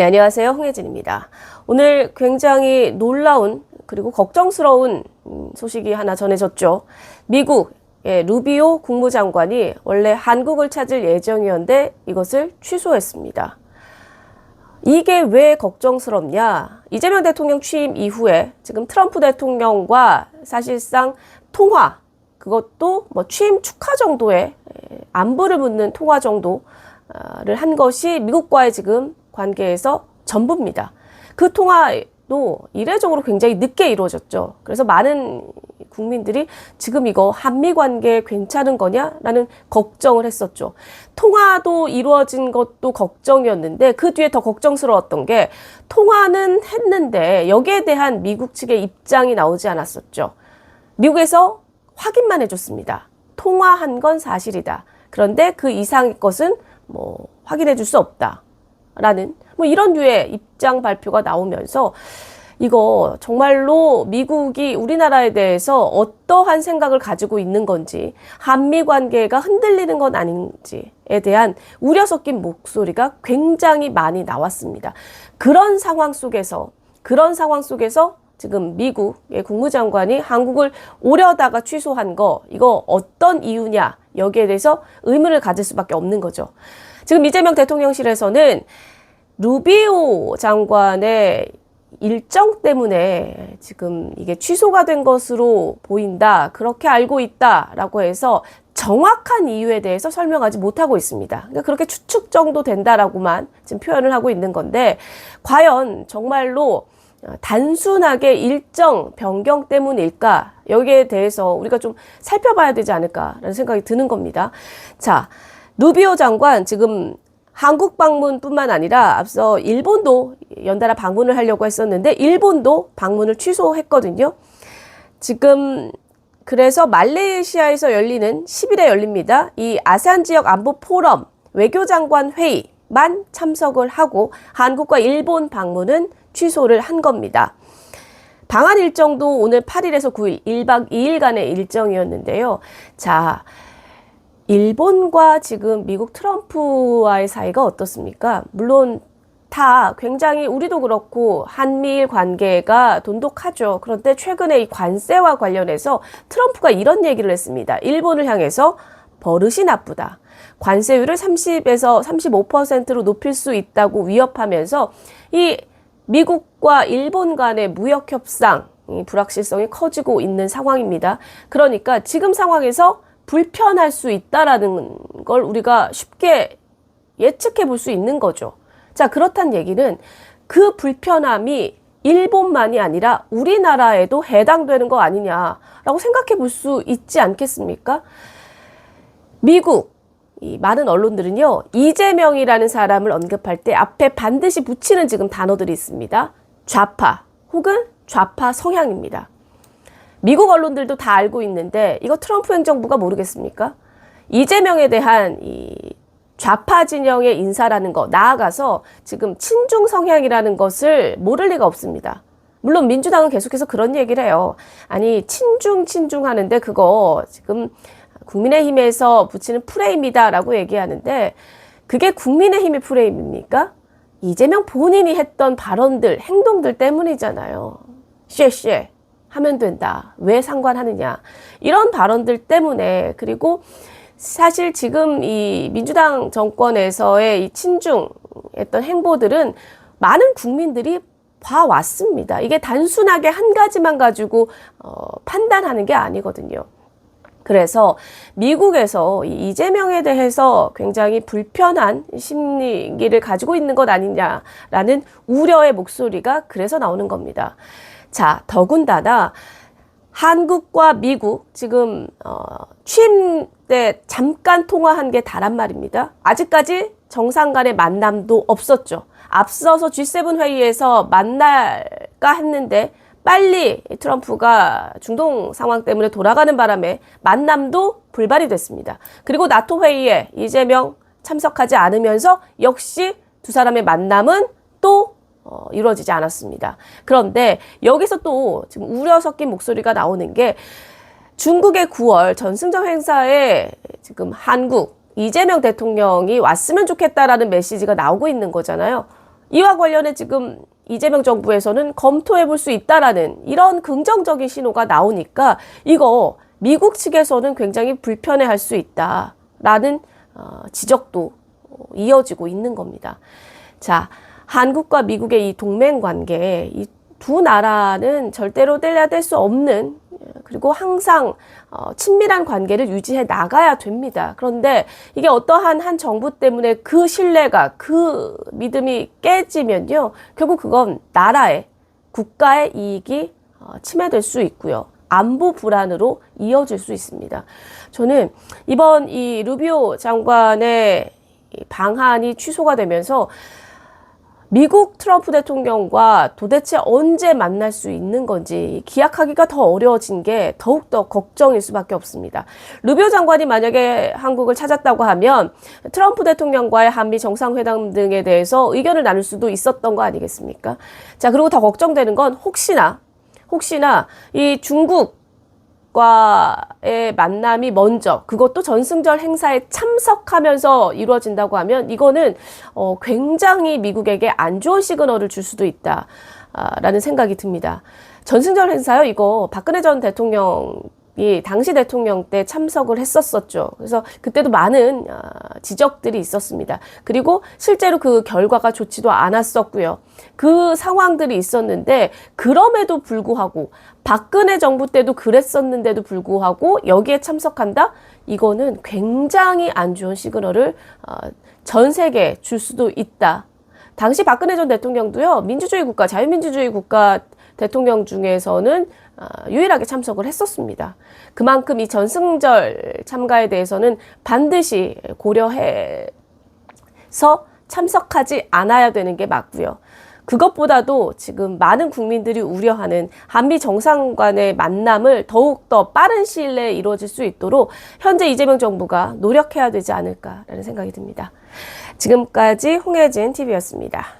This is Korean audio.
네, 안녕하세요. 홍혜진입니다. 오늘 굉장히 놀라운 그리고 걱정스러운 음, 소식이 하나 전해졌죠. 미국의 루비오 국무장관이 원래 한국을 찾을 예정이었는데 이것을 취소했습니다. 이게 왜 걱정스럽냐? 이재명 대통령 취임 이후에 지금 트럼프 대통령과 사실상 통화, 그것도 뭐 취임 축하 정도의 에, 안부를 묻는 통화 정도를 한 것이 미국과의 지금 관계에서 전부입니다. 그 통화도 이례적으로 굉장히 늦게 이루어졌죠. 그래서 많은 국민들이 지금 이거 한미 관계 괜찮은 거냐라는 걱정을 했었죠. 통화도 이루어진 것도 걱정이었는데 그 뒤에 더 걱정스러웠던 게 통화는 했는데 여기에 대한 미국 측의 입장이 나오지 않았었죠. 미국에서 확인만 해줬습니다. 통화한 건 사실이다. 그런데 그 이상의 것은 뭐 확인해 줄 수 없다. 라는 뭐 이런 류의 입장 발표가 나오면서 이거 정말로 미국이 우리나라에 대해서 어떠한 생각을 가지고 있는 건지 한미 관계가 흔들리는 건 아닌지에 대한 우려 섞인 목소리가 굉장히 많이 나왔습니다. 그런 상황 속에서 그런 상황 속에서 지금 미국의 국무장관이 한국을 오려다가 취소한 거 이거 어떤 이유냐 여기에 대해서 의문을 가질 수밖에 없는 거죠. 지금 이재명 대통령실에서는 루비오 장관의 일정 때문에 지금 이게 취소가 된 것으로 보인다. 그렇게 알고 있다라고 해서 정확한 이유에 대해서 설명하지 못하고 있습니다. 그러니까 그렇게 추측 정도 된다라고만 지금 표현을 하고 있는 건데 과연 정말로 단순하게 일정 변경 때문일까? 여기에 대해서 우리가 좀 살펴봐야 되지 않을까라는 생각이 드는 겁니다. 자, 루비오 장관 지금 한국 방문뿐만 아니라 앞서 일본도 연달아 방문을 하려고 했었는데 일본도 방문을 취소했거든요. 지금 그래서 말레이시아에서 열리는 10일에 열립니다. 이 아세안 지역 안보 포럼 외교장관 회의만 참석을 하고 한국과 일본 방문은 취소를 한 겁니다. 방한 일정도 오늘 8일에서 9일 1박 2일간의 일정이었는데요. 자, 일본과 지금 미국 트럼프와의 사이가 어떻습니까? 물론 다 굉장히 우리도 그렇고 한미일 관계가 돈독하죠. 그런데 최근에 이 관세와 관련해서 트럼프가 이런 얘기를 했습니다. 일본을 향해서 버릇이 나쁘다. 관세율을 30에서 35%로 높일 수 있다고 위협하면서 이 미국과 일본 간의 무역 협상 불확실성이 커지고 있는 상황입니다. 그러니까 지금 상황에서 불편할 수 있다라는 걸 우리가 쉽게 예측해 볼 수 있는 거죠. 자, 그렇단 얘기는 그 불편함이 일본만이 아니라 우리나라에도 해당되는 거 아니냐라고 생각해 볼 수 있지 않겠습니까? 미국, 이 많은 언론들은요, 이재명이라는 사람을 언급할 때 앞에 반드시 붙이는 지금 단어들이 있습니다. 좌파 혹은 좌파 성향입니다. 미국 언론들도 다 알고 있는데 이거 트럼프 행정부가 모르겠습니까? 이재명에 대한 이 좌파 진영의 인사라는 거 나아가서 지금 친중 성향이라는 것을 모를 리가 없습니다. 물론 민주당은 계속해서 그런 얘기를 해요. 아니 친중 친중 하는데 그거 지금 국민의힘에서 붙이는 프레임이다라고 얘기하는데 그게 국민의힘의 프레임입니까? 이재명 본인이 했던 발언들, 행동들 때문이잖아요. 쉐쉐. 하면 된다. 왜 상관하느냐. 이런 발언들 때문에 그리고 사실 지금 이 민주당 정권에서의 이 친중했던 행보들은 많은 국민들이 봐왔습니다. 이게 단순하게 한 가지만 가지고 어, 판단하는 게 아니거든요. 그래서 미국에서 이재명에 대해서 굉장히 불편한 심리를 가지고 있는 것 아니냐라는 우려의 목소리가 그래서 나오는 겁니다. 자, 더군다나 한국과 미국 지금 어, 취임 때 잠깐 통화한 게 다란 말입니다. 아직까지 정상 간의 만남도 없었죠. 앞서서 G7 회의에서 만날까 했는데 빨리 트럼프가 중동 상황 때문에 돌아가는 바람에 만남도 불발이 됐습니다. 그리고 나토 회의에 이재명 참석하지 않으면서 역시 두 사람의 만남은 또 어, 이루어지지 않았습니다. 그런데 여기서 또 지금 우려 섞인 목소리가 나오는 게 중국의 9월 전승정 행사에 지금 한국 이재명 대통령이 왔으면 좋겠다라는 메시지가 나오고 있는 거잖아요. 이와 관련해 지금 이재명 정부에서는 검토해 볼 수 있다라는 이런 긍정적인 신호가 나오니까 이거 미국 측에서는 굉장히 불편해 할 수 있다라는 어, 지적도 어, 이어지고 있는 겁니다. 자, 한국과 미국의 이 동맹 관계, 이 두 나라는 절대로 뗄래야 뗄 수 없는 그리고 항상 어, 친밀한 관계를 유지해 나가야 됩니다. 그런데 이게 어떠한 한 정부 때문에 그 신뢰가 그 믿음이 깨지면요, 결국 그건 나라의 국가의 이익이 어, 침해될 수 있고요. 안보 불안으로 이어질 수 있습니다. 저는 이번 이 루비오 장관의 이 방한이 취소가 되면서 미국 트럼프 대통령과 도대체 언제 만날 수 있는 건지 기약하기가 더 어려워진 게 더욱더 걱정일 수밖에 없습니다. 루비오 장관이 만약에 한국을 찾았다고 하면 트럼프 대통령과의 한미 정상회담 등에 대해서 의견을 나눌 수도 있었던 거 아니겠습니까? 자, 그리고 더 걱정되는 건 혹시나, 혹시나 이 중국 과의 만남이 먼저 그것도 전승절 행사에 참석하면서 이루어진다고 하면 이거는 어, 굉장히 미국에게 안 좋은 시그널을 줄 수도 있다라는 생각이 듭니다. 전승절 행사요 이거 박근혜 전 대통령 이 당시 대통령 때 참석을 했었었죠. 그래서 그때도 많은 아, 지적들이 있었습니다. 그리고 실제로 그 결과가 좋지도 않았었고요. 그 상황들이 있었는데 그럼에도 불구하고 박근혜 정부 때도 그랬었는데도 불구하고 여기에 참석한다? 이거는 굉장히 안 좋은 시그널을 어, 전 세계에 줄 수도 있다. 당시 박근혜 전 대통령도요, 민주주의 국가, 자유민주주의 국가 대통령 중에서는 어, 유일하게 참석을 했었습니다. 그만큼 이 전승절 참가에 대해서는 반드시 고려해서 참석하지 않아야 되는 게 맞고요. 그것보다도 지금 많은 국민들이 우려하는 한미 정상 간의 만남을 더욱더 빠른 시일 내에 이루어질 수 있도록 현재 이재명 정부가 노력해야 되지 않을까라는 생각이 듭니다. 지금까지 홍혜진 TV였습니다.